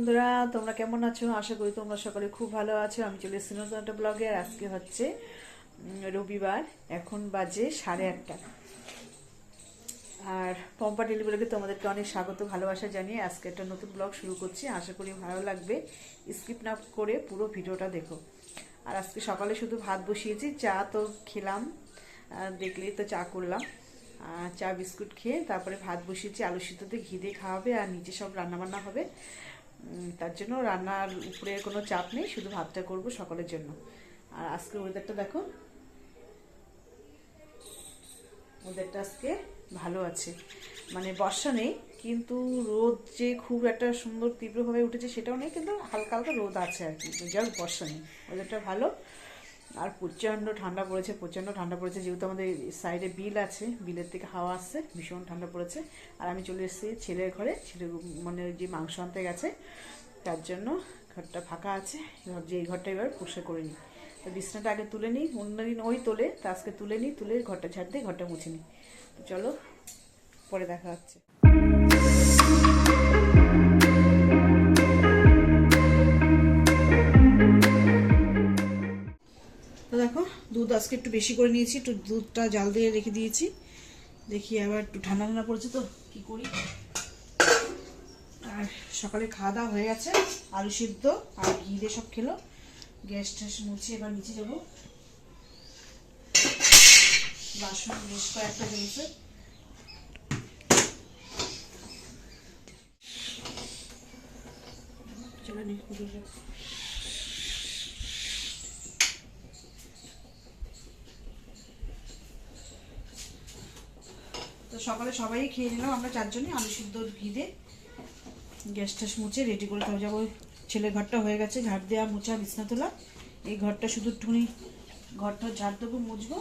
বন্ধুরা, তোমরা কেমন আছো? আশা করি তোমরা সকলে খুব ভালো আছো। আমি চলে এসেছি নতুন একটা ব্লগে, আর আজকে হচ্ছে রবিবার। এখন বাজে সাড়ে আটটা। আর পম্পা ডেলিভারিকে তোমাদেরকে অনেক স্বাগত, ভালোবাসা জানিয়ে আজকে একটা নতুন ব্লগ শুরু করছি। আশা করি ভালো লাগবে। স্কিপ না করে পুরো ভিডিওটা দেখো। আর আজকে সকালে শুধু ভাত বসিয়েছি, চা তো খেলাম দেখলেই তো চা করলাম। চা বিস্কুট খেয়ে তারপরে ভাত বসিয়েছি, আলু সিদ্ধতে ঘি দিয়ে খাওয়াবে, আর নিচে সব রান্নাবান্না হবে। তার জন্য রান্নার উপরে কোনো চাপ নেই, শুধু ভাতটা করব সকলের জন্য। আর আজকে ওয়েদারটা দেখো। ওয়েদারটা আজকে ভালো আছে। মানে বর্ষা নেই, কিন্তু রোদ যে খুব একটা সুন্দর তীব্রভাবে উঠেছে সেটাও নেই, কিন্তু হালকা হালকা রোদ আছে আর কি। যার বর্ষা নেই। ওয়েদারটা ভালো। আর প্রচণ্ড ঠান্ডা পড়েছে, প্রচণ্ড ঠান্ডা পড়েছে, যেহেতু আমাদের সাইডে বিল আছে, বিলের থেকে হাওয়া আসছে, ভীষণ ঠান্ডা পড়েছে। আর আমি চলে এসেছি ছেলের ঘরে, ছেলে মানে যে মাংস আনতে গেছে, তার জন্য ঘরটা ফাঁকা আছে। ভাবছি এই ঘরটা এবার পরিষ্কার করে নিই। তো বিছনাটা আগে তুলে নিই, অন্যদিন ওই তোলে, তা আজকে তুলে নিই, তুলে ঘরটা ঝাড় দিয়ে ঘরটা মুছে নিই। তো চলো, পরে দেখা হচ্ছে। দেখো, দুধ আজকে একটু বেশি করে নিয়েছি, একটু দুধটা জাল দিয়ে রেখে দিয়েছি। দেখি আবার একটু ঠান্ডা ঠান্ডা পড়েছে তো, কি করি? আর সকালে খাওয়া দাওয়া হয়ে গেছে, আলু সিদ্ধ আর ঘি দিয়ে সব খেলো। গ্যাস ট্যাস মুছে এবার নিচে যাব। বাসন বেশ কয়েকটা রয়েছে চলো নি তো সকালে সবাই খেয়ে নিলাম আমরা চারজনই আলু সিদ্ধ ঘি দিয়ে গ্যাস ট্যাস মুছে রেডি করে তাও যাব, ছেলের ঘরটা হয়ে গেছে, ঝাড় দেওয়া মোছা, বিছনা তোলা। এই ঘরটা শুধু একটুখানি ঘরটা ঝাড় দেবো, মুছবো।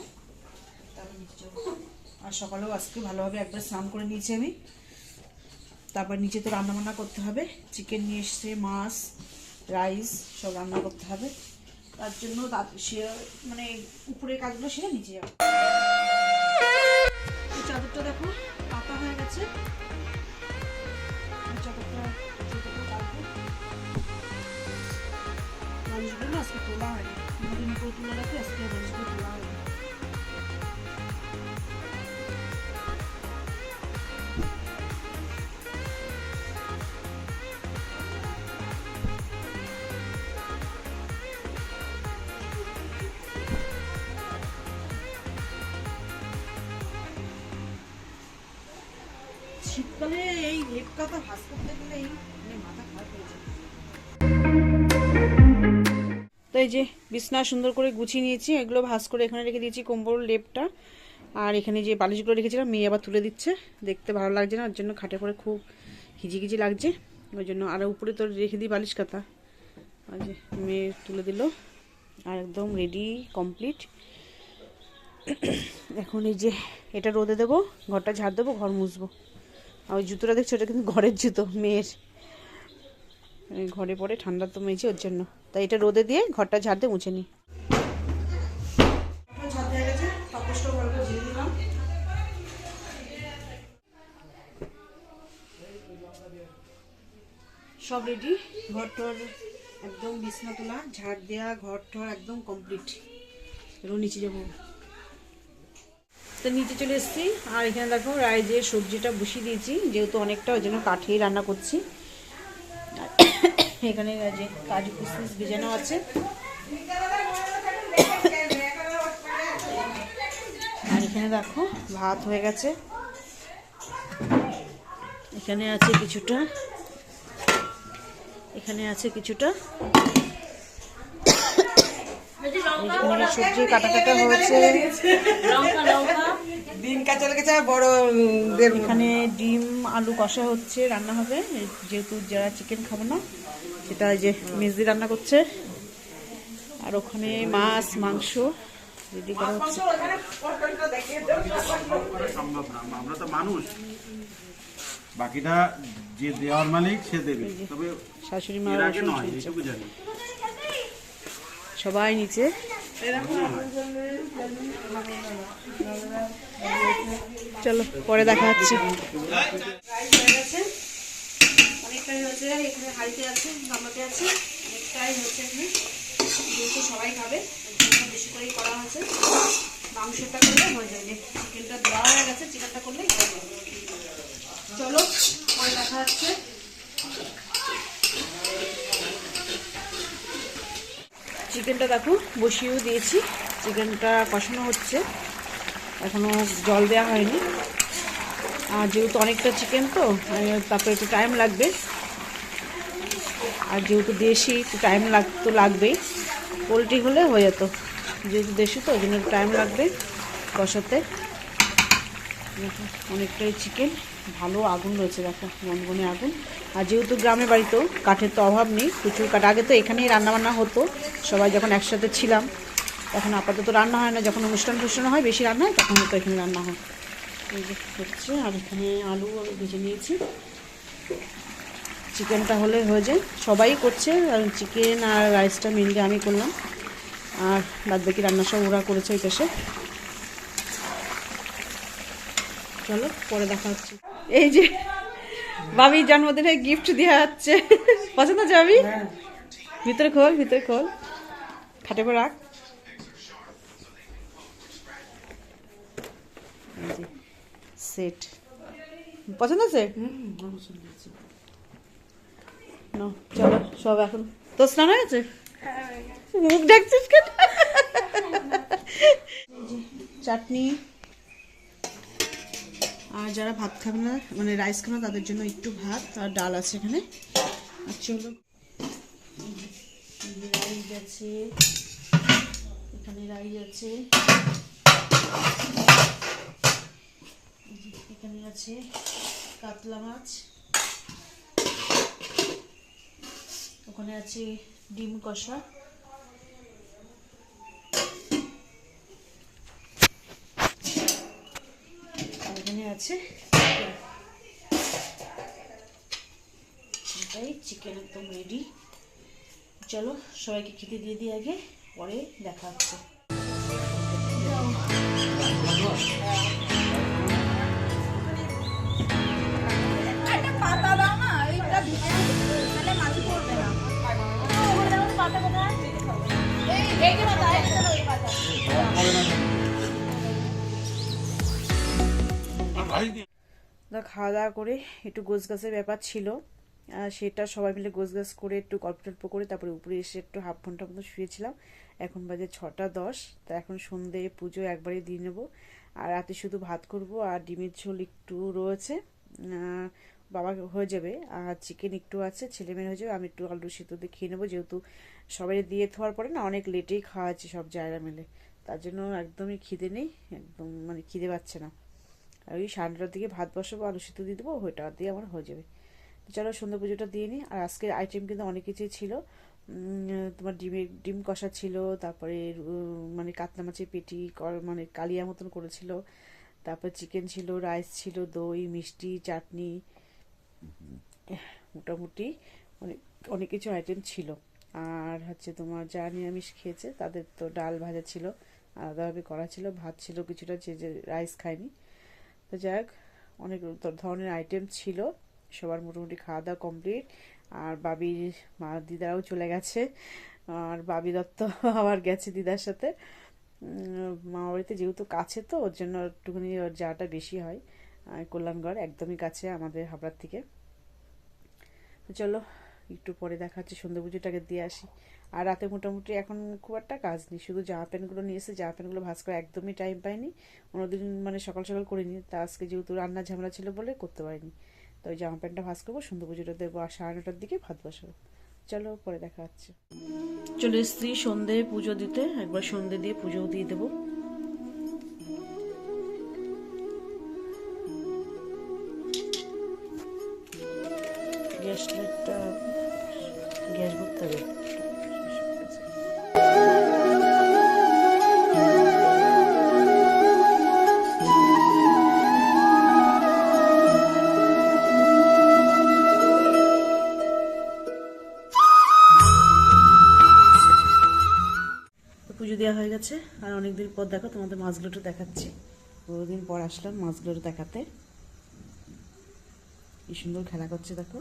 আর সকালেও আজকে ভালোভাবে একবার স্নান করে নিয়েছি আমি। তারপর নিচে তো রান্না বান্না করতে হবে। চিকেন নিয়ে এসছে, মাছ রাইস সব রান্না করতে হবে। তার জন্য সে মানে উপরের কাজগুলো সেরে নিচে যাব। চাদরটা দেখো। পাতা হয়ে গেছে এই চাদরটা দিয়ে দেবো রাখব। বালিশগুলো আজকে তোলা হয়নি কোনোদিন উপরে তুলে রাখি আজকে শীতকালে এই লেপ ভাস করতে গেলে এই মানে মাথা খারাপ হয়ে যায়। তো এই যে বিছনা সুন্দর করে গুছিয়ে নিয়েছি, এগুলো ভাস করে এখানে রেখে দিয়েছি কম্বল লেপটা। আর এখানে যে বালিশগুলো রেখেছিলাম, মেয়ে আবার তুলে দিচ্ছে। দেখতে ভালো লাগছে না, ওর জন্য খাটে পরে খুব হিজিগিজি লাগছে। ওই জন্য আর উপরে তো রেখে দিই বালিশ কাতা আর যে মেয়ে তুলে দিল, আর একদম রেডি কমপ্লিট এখন এই যে এটা রোদে দেবো, ঘরটা ঝাড় দেবো, ঘর মুছবো। ওই জুতোটা দেখছ? ওটা কিন্তু ঘরের জুতো, মেয়ের। ঘরে পরে ঠান্ডা তো মেয়েছে ওর জন্য। তাই এটা রোদে দিয়ে ঘরটা ঝাড় দিয়ে মুছে নিই সব রেডি ঘর টর একদম বিছনা তোলা, ঝাড় দেওয়া ঘর টর একদম কমপ্লিট এবার নিচে যাব। তো নিচে চলে এসেছি। আর এখানে দেখো রাইজে সবজিটা বসিয়ে দিয়েছি, যেহেতু অনেকটা ওই জন্য কাঠেই রান্না করছি। এখানে যে কাজু কিশমিশ ভেজানো আছে। আর এখানে দেখো ভাত হয়ে গেছে। এখানে আছে কিছুটা, এখানে আছে কিছুটা এখানে সবজি কাটা কাটা হয়েছে দিনটা চলে গেছে বড় এখানে ডিম আলু কষা হচ্ছে রান্না হবে। যেহেতু যারা চিকেন খাব না সেটা যে মেজদি রান্না করছে। আর ওখানে মাছ মাংস রেডি করা হচ্ছে। আমরা তো মানুষ। বাকিটা যে দেওয়ার মালিক সে দেবে। তবে শাশুড়ি মা নয় জানি। সবাই নিচে। চলো, পরে দেখা হচ্ছে। অনেকটাই হয়েছে, এখানে আছে আছে, অনেকটাই হয়েছে এখানে। যেহেতু সবাই খাবে বেশি করেই মাংসটা করলে হয়ে চিকেনটা হয়ে গেছে করলেই চলো, পরে দেখা যাচ্ছে চিকেনটা দেখো, বসিয়েও দিয়েছি। চিকেনটা কষানো হচ্ছে। এখনও জল দেওয়া হয়নি। আর যেহেতু অনেকটা চিকেন তো তারপরে একটু টাইম লাগবে। আর যেহেতু দেশি, একটু টাইম লাগ, তো লাগবেই। পোলট্রি হলে হয়ে যেত। যেহেতু দেশি তো, ওই জন্য টাইম লাগবে কষাতে। অনেকটাই চিকেন। ভালো আগুন রয়েছে, দেখো, গনগনে আগুন। আর যেহেতু গ্রামে বাড়িতেও, কাঠের তো অভাব নেই, প্রচুর কাঠ। আগে তো এখানেই রান্নাবান্না হতো। সবাই যখন একসাথে ছিলাম তখন আপাতত রান্না হয় না। যখন অনুষ্ঠান টুষ্ঠান হয় বেশি রান্না হয় তখন তো এখানে রান্না হয়। এই যে হচ্ছে আর এখানে আলু আমি ভেজে নিয়েছি। চিকেনটা হলে হয়ে যায়। সবাই করছে আর চিকেন আর রাইসটা মেনলি আমি করলাম। আর বাদ বাকি রান্না সব ওরা করেছে ওই পাশে। চলো পরে দেখা হচ্ছে। এই যে বাবি জন্মদিনে গিফট দেওয়া হচ্ছে। পছন্দ আছে বাবি? ভিতরে খোল ভিতরে খোল। খাটে পর রাখ। সেট পছন্দ আছে? চলো সব এখন। তো স্নান হয়ে গেছে? মুখ ডাকছিস কেন? চাটনি। আর যারা ভাত খাবে না মানে রাইস খাবে না তাদের জন্য একটু ভাত আর ডাল আছে এখানে। আর চলো। রাইস আছে। এখানে রাইস আছে। এখানে আছে কাতলা মাছ। ওখানে আছে ডিম কষা। এখানে আছে চিকেন একদম রেডি চলো সবাইকে খেতে দিয়ে দিই আগে পরে দেখা হচ্ছে। খাওয়া দাওয়া করে একটু গোছ গাছের ব্যাপার ছিল। সেটা সবাই মিলে গোছ গাছ করে একটু গল্প টল্প করে তারপরে উপরে এসে একটু হাফ ঘণ্টা মতো শুয়েছিলাম। এখন বাজে ছটা দশ, তা এখন সন্ধে পুজো একবারে দিয়ে নেব। আর রাতে শুধু ভাত করব আর ডিমের ঝোল একটু রয়েছে। বাবা হয়ে যাবে আর চিকেন একটু আছে, ছেলে মেয়ে হয়ে যাবে, আমি একটু আলু সিদ্ধ দিয়ে খেয়ে নেব। যেহেতু সবাই দিয়ে থার পরে না অনেক লেটেই খাওয়া আছে সব জায়গা মিলে। তার জন্য একদমই খিদে নেই, একদম মানে খিদে পাচ্ছে না। আর ওই সাড়ে দিকে ভাত বসাবো, আলু সিদ্ধ দিয়ে দেবো ওইটা দিয়ে আমার হয়ে যাবে। চলো সন্ধ্যা পুজোটা দিয়ে নিই। আর আজকের আইটেম কিন্তু অনেক কিছুই ছিল। তোমার ডিমের, ডিম কষা ছিল, তারপরে মানে কাতলা মাছের পেটি মানে কালিয়া মতন করেছিল। তারপর চিকেন ছিল রাইস ছিল, দই, মিষ্টি, চাটনি। মোটামুটি অনেক অনেক কিছু আইটেম ছিল। আর হচ্ছে তোমার যা নিরামিষ খেয়েছে, তাদের তো ডাল ভাজা ছিল, আলাদাভাবে করা ছিল, ভাত ছিল কিছুটা, যে যে রাইস খায়নি তো যাক অনেক ধরনের আইটেম ছিল। সবার মোটামুটি খাওয়া দাওয়া কমপ্লিট আর বাবির মা দিদারাও চলে গেছে, আর বাবি দত্ত আবার গেছে দিদার সাথে। মামা বাড়িতে যেহেতু কাছে তো, ওর জন্য একটুখানি ওর যাওয়াটা বেশি হয় কল্যাণগড় একদমই কাছে আমাদের হাবড়ার থেকে। তো চলো, একটু পরে দেখা হচ্ছে, সন্ধ্যা পুজোটাকে দিয়ে আসি। আর রাতে মোটামুটি এখন খুব একটা কাজ নেই, শুধু জামা প্যান্টগুলো নিয়ে এসে জামা প্যান্টগুলো ভাজ করে একদমই টাইম পাইনি। অন্যদিন মানে সকাল সকাল করিনি, তা আজকে যেহেতু রান্না ঝামেলা ছিল বলে করতে পারিনি। তো ওই জামা প্যান্টটা ভাজ করব, সুন্দর পুজোটা দেবো, আর সাড়ে নটার দিকে ভাত বসাবো চলো, পরে দেখা হচ্ছে। চলে এসছি সন্ধে পুজো দিতে, একবার সন্ধে দিয়ে পুজোও দিয়ে দেবো। গ্যাস অনেকদিন পর দেখো তোমাদের মাছগুলো একটু দেখাচ্ছি। বহুদিন পর আসলাম মাছগুলো দেখাতে। কি সুন্দর খেলা করছে দেখো।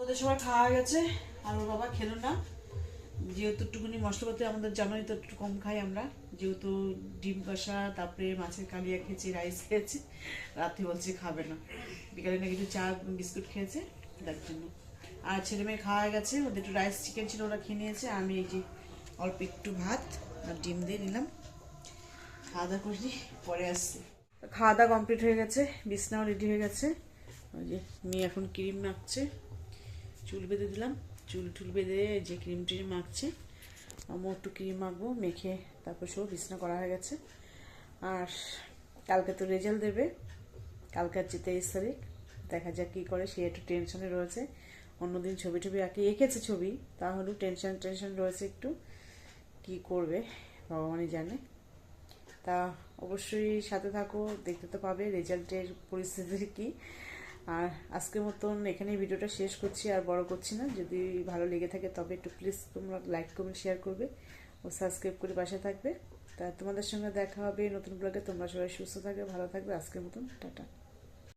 ওদের সবাই খাওয়া গেছে, আর ওর বাবা খেলো না। যেহেতু একটুখানি মশলাপাতি আমাদের জানোই তো একটু কম খাই আমরা। যেহেতু ডিম কষা, তারপরে মাছের কালিয়া খেয়েছি, রাইস খেয়েছি রাতে বলছে খাবে না। বিকালে নাকি একটু চা, বিস্কুট খেয়েছে, তার জন্য। আর ছেলে মেয়ে খাওয়া গেছে, ওদের একটু রাইস চিকেন ছিল, ওরা খেয়ে নিয়েছে। আমি এই যে অল্প একটু ভাত আর ডিম দিয়ে নিলাম। খাওয়া দাওয়া করি, পরে আসছি। খাওয়া দাওয়া কমপ্লিট হয়ে গেছে, বিছনাও রেডি হয়ে গেছে। ওই যে মেয়ে এখন ক্রিম মাখছে চুল বেঁধে দিলাম। চুল টুল বেঁধে যে ক্রিম ট্রিম মাখছে আমিও একটু ক্রিম মাখবো, মেখে তারপর সব বিছনা করা হয়ে গেছে। আর কালকে তো রেজাল্ট দেবে, কালকে হচ্ছে তেইশ তারিখ দেখা যাক কী করে, সে একটু টেনশনে রয়েছে। অন্যদিন ছবি টবি আঁকে, এঁকেছে ছবি, তাহলেও টেনশন টেনশন রয়েছে একটু, কি করবে, ভগবানই জানে। তা অবশ্যই সাথে থাকো, দেখতে তো পাবে রেজাল্টের পরিস্থিতি কি। আর আজকের মতন এখানে ভিডিওটা শেষ করছি, আর বড় করছি না। যদি ভালো লেগে থাকে তবে একটু প্লিজ তোমরা লাইক কমেন্ট শেয়ার করবে ও সাবস্ক্রাইব করে পাশে থাকবে। তা তোমাদের সঙ্গে দেখা হবে নতুন ব্লগে তোমরা সবাই সুস্থ থাকবে, ভালো থাকবে। আজকের মতন টাটা।